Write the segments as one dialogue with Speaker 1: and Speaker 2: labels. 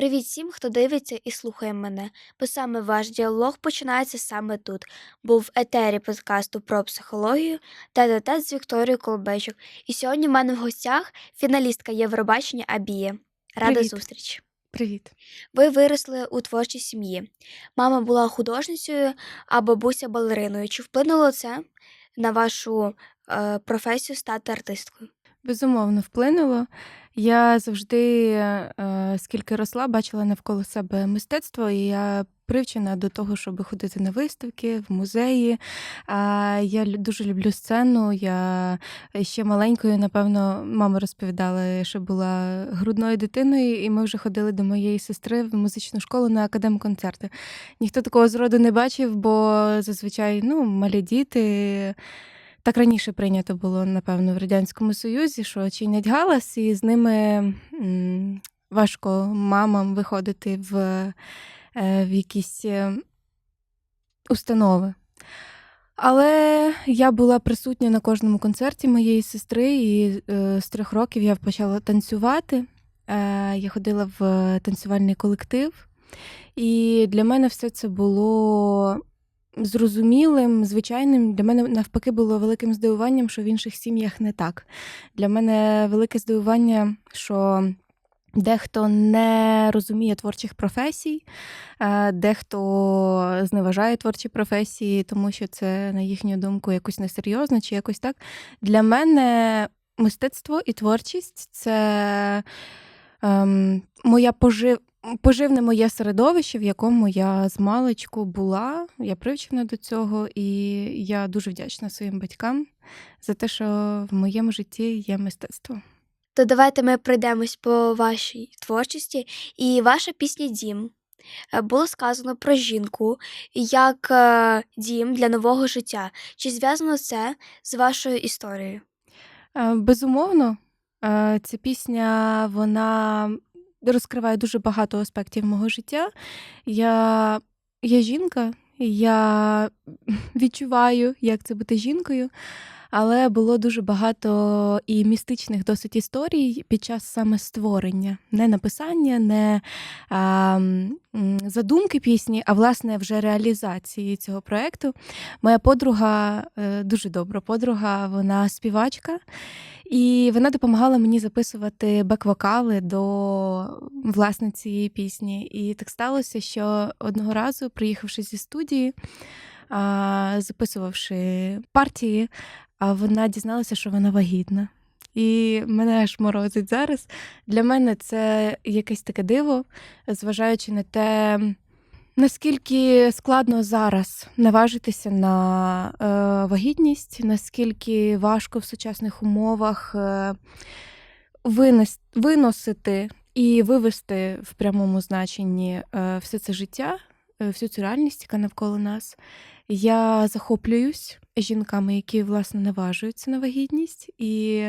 Speaker 1: Привіт всім, хто дивиться і слухає мене, бо саме ваш діалог починається саме тут, бо в етері подкасту про психологію та тет з Вікторією Колбечок. І сьогодні в мене в гостях фіналістка Євробачення Абія. Рада
Speaker 2: Привіт.
Speaker 1: зустрічі.
Speaker 2: Привіт.
Speaker 1: Ви виросли у творчій сім'ї. Мама була художницею, а бабуся балериною. Чи вплинуло це на вашу е, професію стати артисткою?
Speaker 2: Безумовно, вплинуло. Я завжди, е, скільки росла, бачила навколо себе мистецтво, і я привчена до того, щоб ходити на виставки, в музеї. Я дуже люблю сцену. Я ще маленькою, напевно, мама розповідала, що була грудною дитиною, і ми вже ходили до моєї сестри в музичну школу на академконцерти. Ніхто такого зроду не бачив, бо зазвичай ну, малі діти. Так раніше прийнято було, напевно, в Радянському Союзі, що чинять галас, і з ними важко мамам виходити в, е, в якісь е, установи. Але я була присутня на кожному концерті моєї сестри, і е, з трьох років я почала танцювати. Я ходила в танцювальний колектив, і для мене все це було зрозумілим, звичайним. Для мене навпаки було великим здивуванням, що в інших сім'ях не так. Для мене велике здивування, що дехто не розуміє творчих професій, е, дехто зневажає творчі професії, тому що це, на їхню думку, якось несерйозно чи якось так. Для мене мистецтво і творчість це ем, моя пожив. Поживне моє середовище, в якому я з маличку була, я привчена до цього, і я дуже вдячна своїм батькам за те, що в моєму житті є мистецтво.
Speaker 1: То давайте ми пройдемось по вашій творчості. І ваша пісня Дім Е, було сказано про жінку як е, дім для нового життя. Чи зв'язано це з вашою історією?
Speaker 2: Е, Безумовно, ця пісня вона розкриває дуже багато аспектів мого життя. Я, я жінка, я відчуваю, як це бути жінкою. Але було дуже багато і містичних досить історій під час саме створення, не написання, не а, задумки пісні, а власне вже реалізації цього проекту. Моя подруга, е, дуже добра подруга, вона співачка, і вона допомагала мені записувати бек-вокали до власне цієї пісні. І так сталося, що одного разу, приїхавши зі студії, записувавши партії, вона дізналася, що вона вагітна. І мене аж морозить зараз. Для мене це якесь таке диво, зважаючи на те, наскільки складно зараз наважитися на е, вагітність, наскільки важко в сучасних умовах е, винес, виносити і вивести в прямому значенні е, все це життя, е, всю цю реальність, яка навколо нас. Я захоплююсь жінками, які власне наважуються на вагітність, і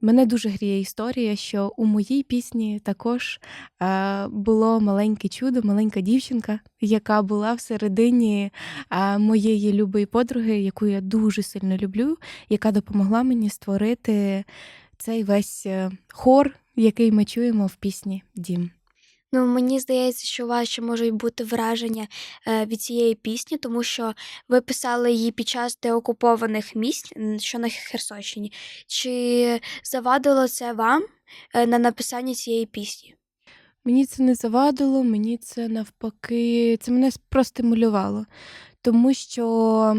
Speaker 2: мене дуже гріє історія, що у моїй пісні також е, було маленьке чудо, маленька дівчинка, яка була всередині е, моєї любої подруги, яку я дуже сильно люблю, яка допомогла мені створити цей весь е, хор, який ми чуємо в пісні Дім.
Speaker 1: Ну, мені здається, що у вас ще можуть бути враження е, від цієї пісні, тому що ви писали її під час деокупованих місць, що на Херсонщині. Чи завадило це вам е, на написання цієї пісні?
Speaker 2: Мені це не завадило, мені це навпаки, це мене простимулювало, тому що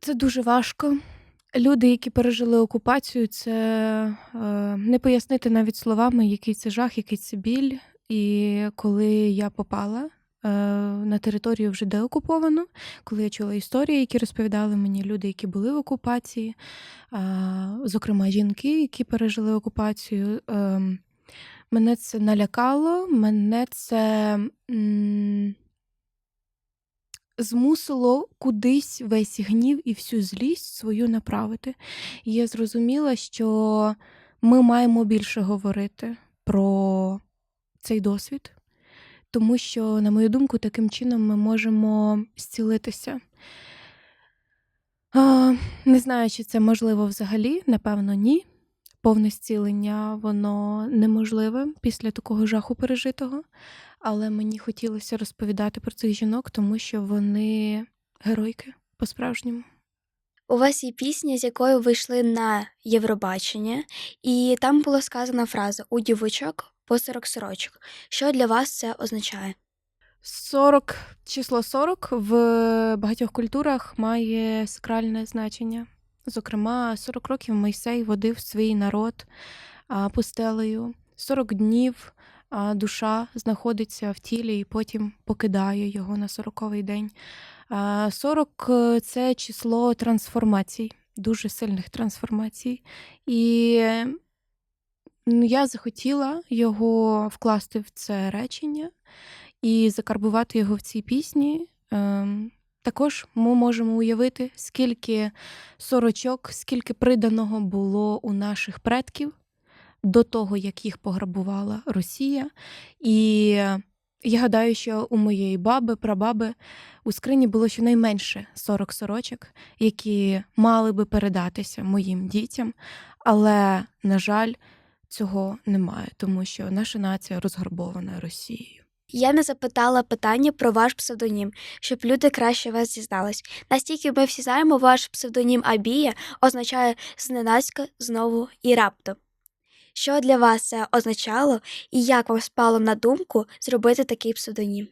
Speaker 2: це дуже важко. Люди, які пережили окупацію, це е, не пояснити навіть словами, який це жах, який це біль. І коли я попала е, на територію вже деокуповану, коли я чула історії, які розповідали мені люди, які були в окупації, е, зокрема жінки, які пережили окупацію, е, мене це налякало, мене це. м, змусило кудись весь гнів і всю злість свою направити. І я зрозуміла, що ми маємо більше говорити про цей досвід, тому що, на мою думку, таким чином ми можемо зцілитися. Не знаю, чи це можливо взагалі, напевно, ні. повне зцілення воно неможливе після такого жаху пережитого. Але мені хотілося розповідати про цих жінок, тому що вони геройки по-справжньому.
Speaker 1: У вас є пісня, з якою ви йшли на Євробачення, і там була сказана фраза у дівочок по 40 сорочок. Що для вас це означає?
Speaker 2: 40, число 40 в багатьох культурах має сакральне значення. Зокрема, 40 років Мойсей водив свій народ пустелею. 40 днів а, душа знаходиться в тілі і потім покидає його на 40-й день. А, 40 – це число трансформацій, дуже сильних трансформацій. І ну, я захотіла його вкласти в це речення і закарбувати його в цій пісні. Ем, також ми можемо уявити, скільки сорочок, скільки приданого було у наших предків до того, як їх пограбувала Росія. І я гадаю, що у моєї баби, прабаби у скрині було щонайменше 40 сорочок, які мали би передатися моїм дітям. Але, на жаль, цього немає, тому що наша нація розграбована Росією.
Speaker 1: Я не запитала питання про ваш псевдонім, щоб люди краще вас дізнались. Настільки ми всі знаємо, ваш псевдонім Абія означає зненацька, знову і раптом. Що для вас це означало, і як вам спало на думку зробити такий псевдонім?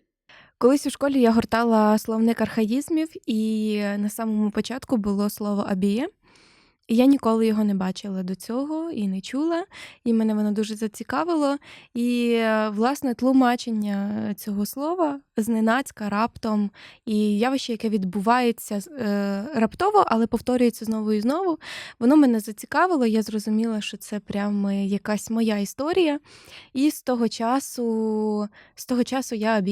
Speaker 2: Колись у школі я гортала словник архаїзмів, і на самому початку було слово абіє. Я ніколи його не бачила до цього і не чула, і мене воно дуже зацікавило. І, е, власне, тлумачення цього слова зненацька, раптом, і явище, яке відбувається е, раптово, але повторюється знову і знову, воно мене зацікавило. Я зрозуміла, що це прямо якась моя історія. І з того часу, з того часу я.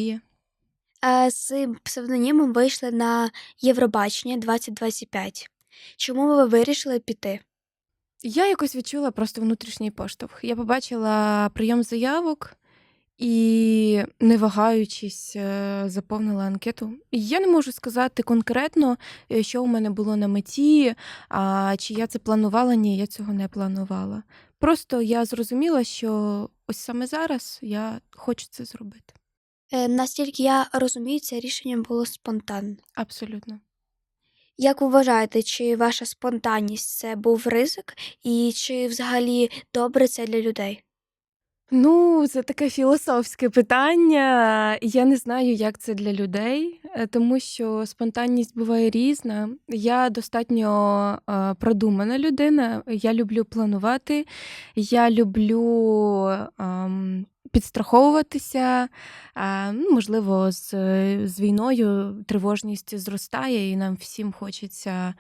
Speaker 1: Е, З псевдонімом вийшли на Євробачення 2025. Чому ви вирішили піти?
Speaker 2: Я якось відчула просто внутрішній поштовх. Я побачила прийом заявок і, не вагаючись, е, заповнила анкету. Я не можу сказати конкретно, е, що у мене було на меті, а чи я це планувала. Ні, я цього не планувала. Просто я зрозуміла, що ось саме зараз я хочу це зробити.
Speaker 1: Е, Настільки я розумію, це рішення було спонтанне.
Speaker 2: Абсолютно.
Speaker 1: Як ви вважаєте, чи ваша спонтанність це був ризик, і чи взагалі добре це для людей?
Speaker 2: Ну, це таке філософське питання. Я не знаю, як це для людей, е, тому що спонтанність буває різна. Я достатньо е, продумана людина. Я люблю планувати, я люблю ем, підстраховуватися. Ну, можливо, з, з війною тривожність зростає, і нам всім хочеться.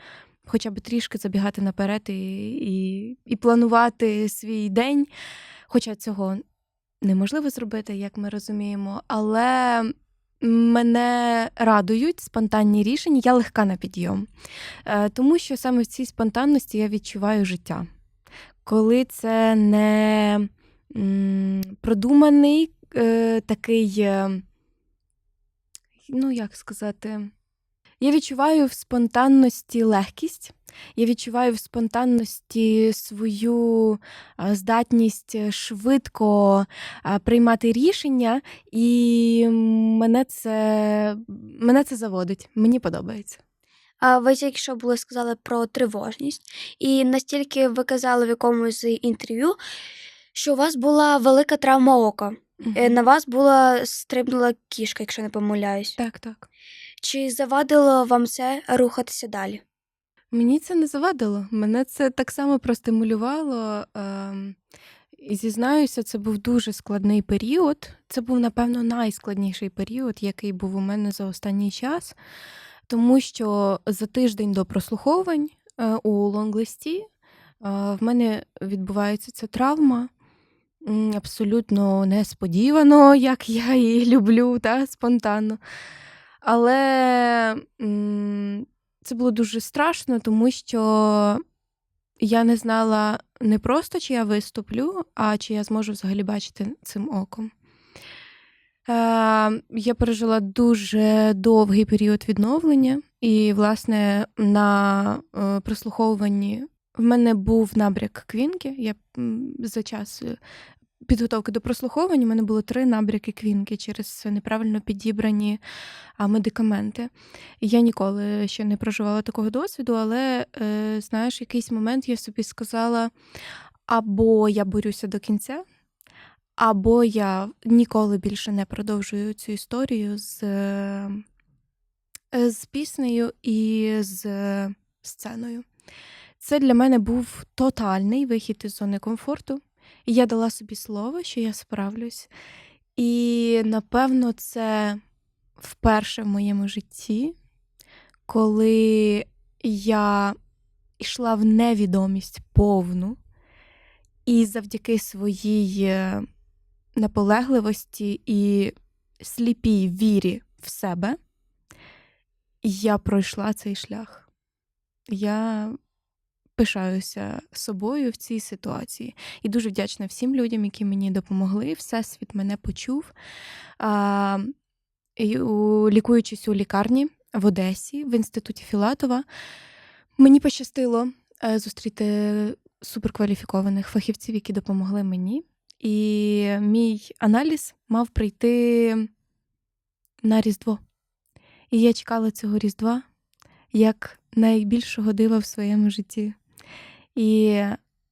Speaker 2: Хоча б трішки забігати наперед і, і, і планувати свій день. Хоча цього неможливо зробити, як ми розуміємо, але мене радують спонтанні рішення, я легка на підйом. Е, Тому що саме в цій спонтанності я відчуваю життя. Коли це не продуманий е, такий, е, ну як сказати, я відчуваю в спонтанності легкість. Я відчуваю в спонтанності свою здатність е, швидко приймати рішення, і мене це, мене це заводить. Мені подобається.
Speaker 1: А ви тільки що були сказали про тривожність, і настільки ви казали в якомусь інтерв'ю, що у вас була велика травма ока.
Speaker 2: Мгм.
Speaker 1: На вас була стрибнула кішка, якщо не помиляюсь.
Speaker 2: Так, так.
Speaker 1: Чи завадило вам це рухатися далі?
Speaker 2: Мені це не завадило. Мене це так само простимулювало. ем, І зізнаюся, це був дуже складний період. Це був, напевно, найскладніший період, який був у мене за останній час. Тому що за тиждень до прослуховувань е, у лонглисті е, в мене відбувається ця травма. Абсолютно несподівано, як я її люблю, та спонтанно. Але це було дуже страшно, тому що я не знала не просто, чи я виступлю, а чи я зможу взагалі бачити цим оком. Я пережила дуже довгий період відновлення, і, власне, на е, прослуховуванні в мене був набряк квінки. Я за час е, підготовки до прослуховування у мене було три набряки квінки через неправильно підібрані медикаменти. Я ніколи ще не проживала такого досвіду, але е, знаєш, в якийсь момент я собі сказала: або я борюся до кінця, або я ніколи більше не продовжую цю історію з, е, з піснею і з сценою. Це для мене був тотальний вихід із зони комфорту. І я дала собі слово, що я справлюсь. І напевно, це вперше в моєму житті, коли я йшла в невідомість повну, і завдяки своїй е, наполегливості і сліпій вірі в себе я пройшла цей шлях. Я пишаюся собою в цій ситуації і дуже вдячна всім людям, які мені допомогли. Всесвіт мене почув. А, і у, лікуючись у лікарні в Одесі, в інституті Філатова, мені пощастило е, зустріти суперкваліфікованих фахівців, які допомогли мені. І мій аналіз мав прийти на Різдво. І я чекала цього Різдва як найбільшого дива в своєму житті. І,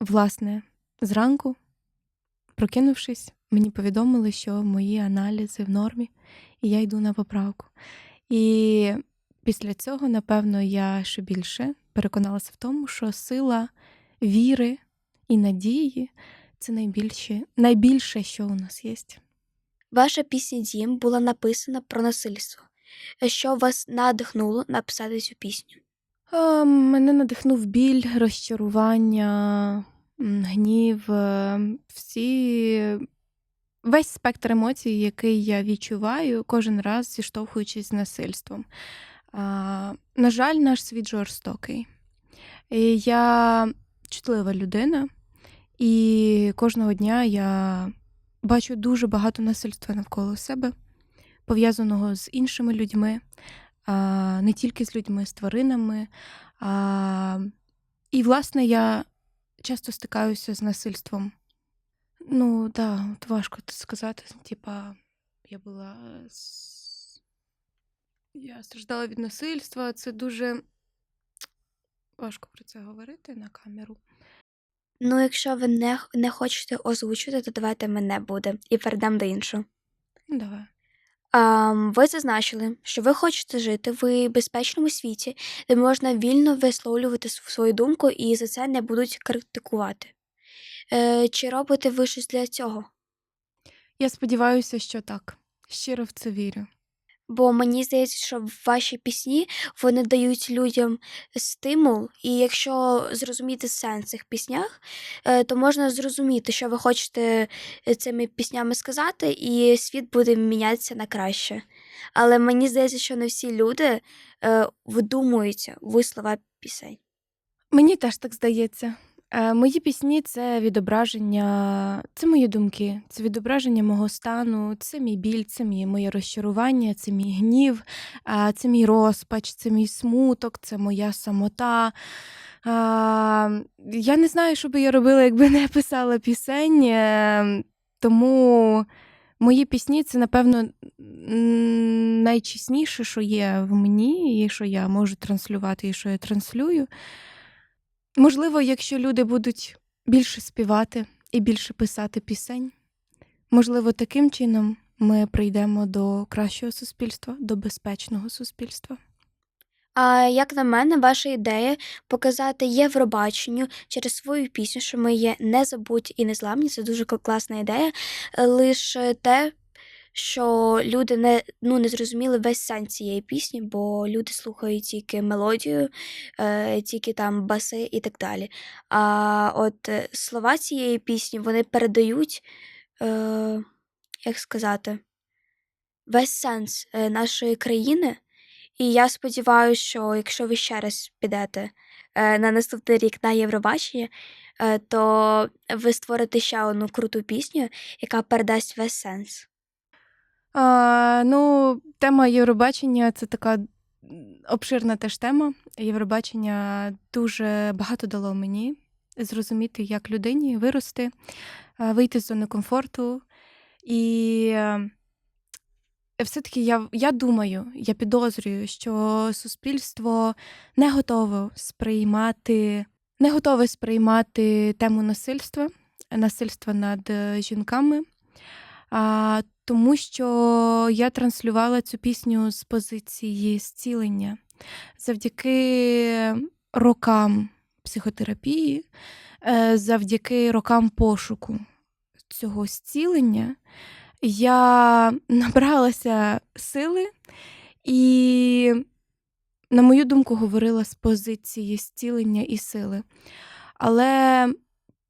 Speaker 2: власне, зранку, прокинувшись, мені повідомили, що мої аналізи в нормі, і я йду на поправку. І після цього, напевно, я ще більше переконалася в тому, що сила віри і надії це найбільше, найбільше, що у нас є.
Speaker 1: Ваша пісня Дім була написана про насильство. Що вас надихнуло написати цю пісню?
Speaker 2: Мене надихнув біль, розчарування, гнів, е, всі... весь спектр емоцій, який я відчуваю кожен раз зіштовхуючись з насильством. На жаль, наш світ жорстокий. І Я чутлива людина, і кожного дня я бачу дуже багато насильства навколо себе, пов'язаного з іншими людьми, не тільки з людьми, з тваринами. І, власне, я часто стикаюся з насильством. Ну, да, важко це сказати. Типа, я була. Я страждала від насильства. Це дуже важко про це говорити на камеру.
Speaker 1: Ну, якщо ви не, не хочете озвучити, то давайте мене буде і передам до іншого.
Speaker 2: Ну, давай.
Speaker 1: А, ви зазначили, що ви хочете жити в безпечному світі, де можна вільно висловлювати свою думку і за це не будуть критикувати. Е, чи робите ви щось для цього?
Speaker 2: Я сподіваюся, що так. Щиро в це вірю.
Speaker 1: Бо мені здається, що ваші пісні вони дають людям стимул, і якщо зрозуміти сенс цих піснях, е, то можна зрозуміти, що ви хочете е, цими піснями сказати, і світ буде мінятися на краще. Але мені здається, що не всі люди е, вдумуються в слова пісень.
Speaker 2: Мені теж так здається. Е, Мої пісні це відображення, це мої думки, це відображення мого стану, це мій біль, це мій, моє розчарування, це мій гнів, це мій розпач, це мій смуток, це моя самота. Я не знаю, що би я робила, якби не писала пісень. е, Тому мої пісні це, напевно, найчесніше, що є в мені, і що я можу транслювати, і що я транслюю. Можливо, якщо люди будуть більше співати і більше писати пісень, можливо, таким чином ми прийдемо до кращого суспільства, до безпечного суспільства.
Speaker 1: А як на мене, ваша ідея показати Євробаченню через свою пісню, що ми є незабуті і незламні, це дуже класна ідея. Лише те, що люди не, ну, не зрозуміли весь сенс цієї пісні, бо люди слухають тільки мелодію, е, тільки там баси і так далі. А от е, слова цієї пісні вони передають, е, як сказати, весь сенс е, нашої країни. І я сподіваюся, що якщо ви ще раз підете е, на наступний рік на Євробачення, то ви створите ще одну круту пісню, яка передасть весь сенс.
Speaker 2: А, ну, тема Євробачення це така обширна теж тема. Євробачення дуже багато дало мені зрозуміти, як людині вирости, вийти з зони комфорту. І е, все-таки я, я думаю, я підозрюю, що суспільство не готове сприймати, не готове сприймати тему насильства, насильства над е, жінками. А, тому що я транслювала цю пісню з позиції зцілення завдяки рокам психотерапії, е, завдяки рокам пошуку цього зцілення я набралася сили і, на мою думку, говорила з позиції зцілення і сили. Але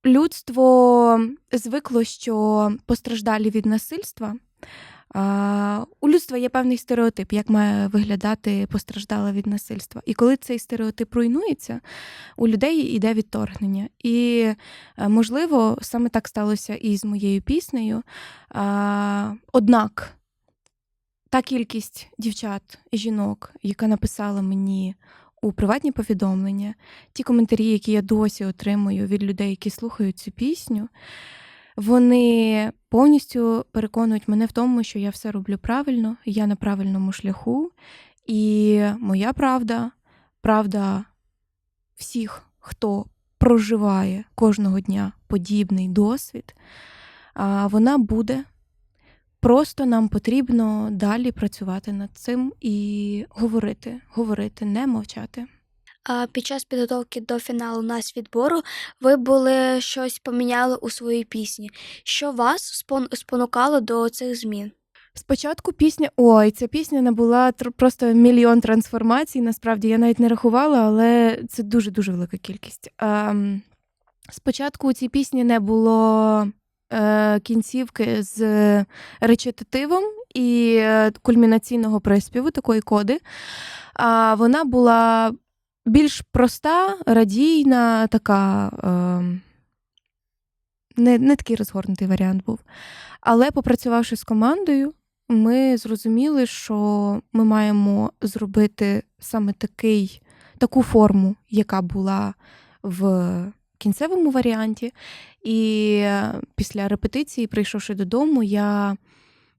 Speaker 2: людство звикло, що постраждалі від насильства. У людства є певний стереотип, як має виглядати постраждала від насильства. І коли цей стереотип руйнується, у людей йде відторгнення. І, е, можливо, саме так сталося і з моєю піснею. Однак та кількість дівчат, і жінок, яка написала мені у приватні повідомлення, ті коментарі, які я досі отримую від людей, які слухають цю пісню, вони повністю переконують мене в тому, що я все роблю правильно, я на правильному шляху, і моя правда, правда всіх, хто проживає кожного дня подібний досвід, вона буде. Просто нам потрібно далі працювати над цим і говорити, говорити, не мовчати.
Speaker 1: Під час підготовки до фіналу нацвідбору ви були щось поміняли у своїй пісні. Що вас спонукало до цих змін?
Speaker 2: Спочатку пісня. Ой, ця пісня набула просто мільйон трансформацій. Насправді я навіть не рахувала, але це дуже дуже велика кількість. Ем, спочатку у цій пісні не було е, кінцівки з речитативом і е, кульмінаційного приспіву, такої коди. А вона була більш проста, радійна, така. Е, не, не такий розгорнутий варіант був. Але попрацювавши з командою, ми зрозуміли, що ми маємо зробити саме такий, таку форму, яка була в кінцевому варіанті. І після репетиції, прийшовши додому, я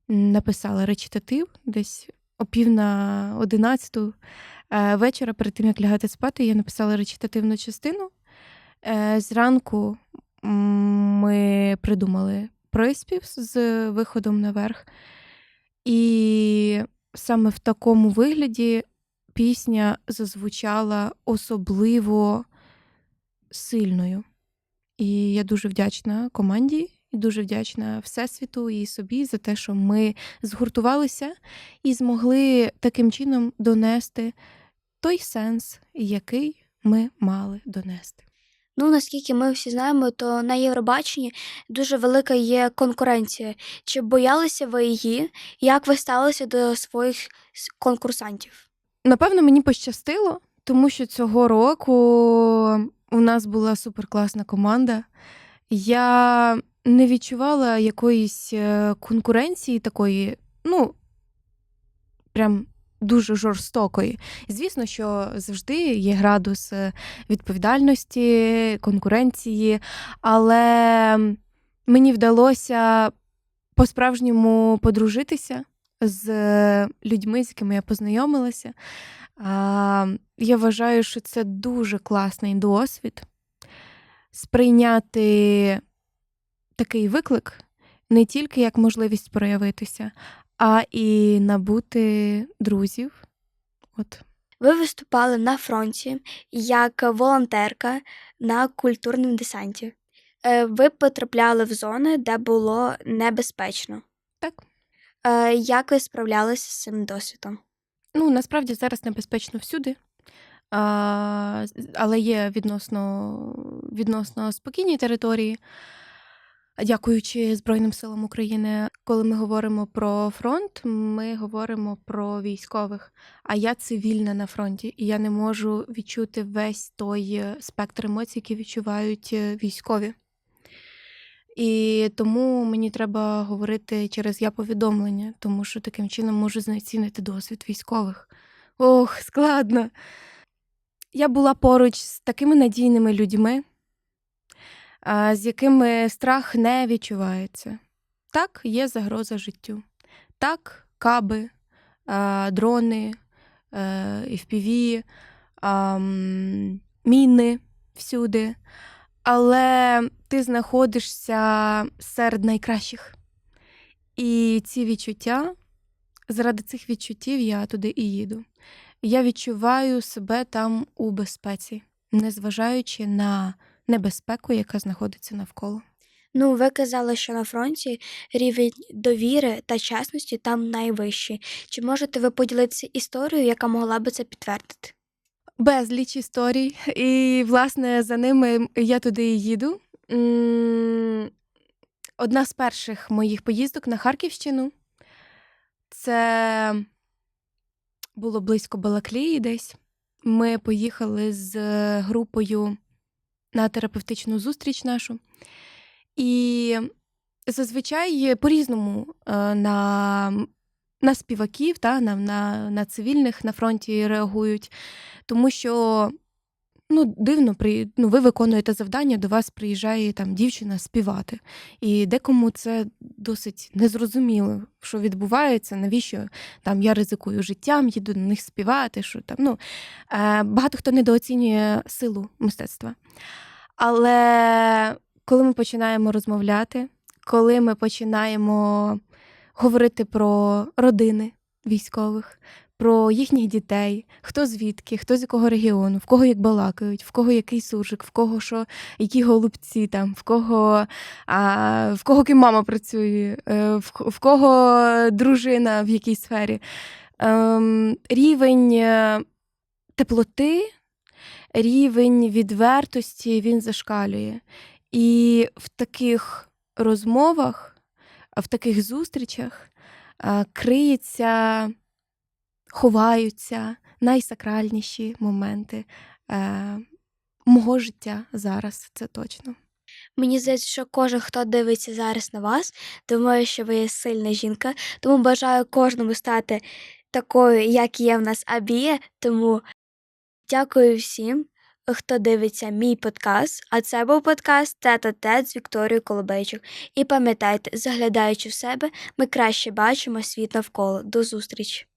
Speaker 2: написала речитатив десь о пів на одинадцяту вечора, перед тим як лягати спати, я написала речитативну частину. Е, Зранку ми придумали приспів з виходом наверх. І саме в такому вигляді пісня зазвучала особливо сильною. І я дуже вдячна команді, і дуже вдячна Всесвіту і собі за те, що ми згуртувалися і змогли таким чином донести той сенс, який ми мали донести.
Speaker 1: Ну, наскільки ми всі знаємо, то на Євробаченні дуже велика є конкуренція. Чи боялися ви її? Як ви ставилися до своїх конкурсантів?
Speaker 2: Напевно, мені пощастило, тому що цього року у нас була суперкласна команда. Я не відчувала якоїсь е, конкуренції такої, ну, прям дуже жорстокої. Звісно, що завжди є градус е, відповідальності, конкуренції, але мені вдалося по-справжньому подружитися з людьми, з якими я познайомилася. Я вважаю, що це дуже класний досвід сприйняти такий виклик не тільки як можливість проявитися, а і набути друзів. От.
Speaker 1: Ви виступали на фронті як волонтерка на культурному десанті. Е, Ви потрапляли в зони, де було небезпечно.
Speaker 2: Так.
Speaker 1: Е, Як ви справлялися з цим досвідом?
Speaker 2: Ну, насправді зараз небезпечно всюди. Але є відносно, відносно спокійні території, дякуючи Збройним силам України. Коли ми говоримо про фронт, ми говоримо про військових. А я цивільна на фронті, і я не можу відчути весь той е, спектр емоцій, які відчувають е, військові. І тому мені треба говорити через я повідомлення, тому що таким чином можу знецінити досвід військових. Ох, складно. Я була поруч з такими надійними людьми, з якими страх не відчувається. Так, є загроза життю. Так, каби, дрони, е, FPV, міни всюди. Але ти знаходишся серед найкращих. І ці відчуття, заради цих відчуттів я туди і їду. Я відчуваю себе там у безпеці, незважаючи на небезпеку, яка знаходиться навколо.
Speaker 1: Ну, ви казали, що на фронті рівень довіри та чесності там найвищий. Чи можете ви поділитися історією, яка могла би це підтвердити?
Speaker 2: Безліч історій, і, власне, за ними я туди і їду. Одна з перших моїх поїздок на Харківщину. Це було близько Балаклії десь. Ми поїхали з групою на терапевтичну зустріч нашу. І зазвичай по-різному е, на, на співаків, та, на, на, на цивільних на фронті реагують. Тому що ну, дивно, при, ну, ви виконуєте завдання, до вас приїжджає там дівчина співати. І декому це досить незрозуміло, що відбувається, навіщо там я ризикую життям, їду до них співати. Що там, ну, е, багато хто недооцінює силу мистецтва. Але коли ми починаємо розмовляти, коли ми починаємо говорити про родини військових, про їхніх дітей, хто звідки, хто з якого регіону, в кого як балакають, в кого який суржик, в кого що, які голубці там, в кого, а, в кого ким мама працює, е, в, в кого дружина в якій сфері. Ем, рівень е, теплоти, рівень відвертості він зашкалює. І в таких розмовах, в таких зустрічах а, криється, ховаються найсакральніші моменти е, мого життя зараз, це точно.
Speaker 1: Мені здається, що кожен, хто дивиться зараз на вас, думає, що ви є сильна жінка. Тому бажаю кожному стати такою, як є в нас Абія. Тому дякую всім, хто дивиться мій подкаст. А це був подкаст Тета Тет з Вікторією Колобейчук. І пам'ятайте, заглядаючи в себе, ми краще бачимо світ навколо. До зустрічі!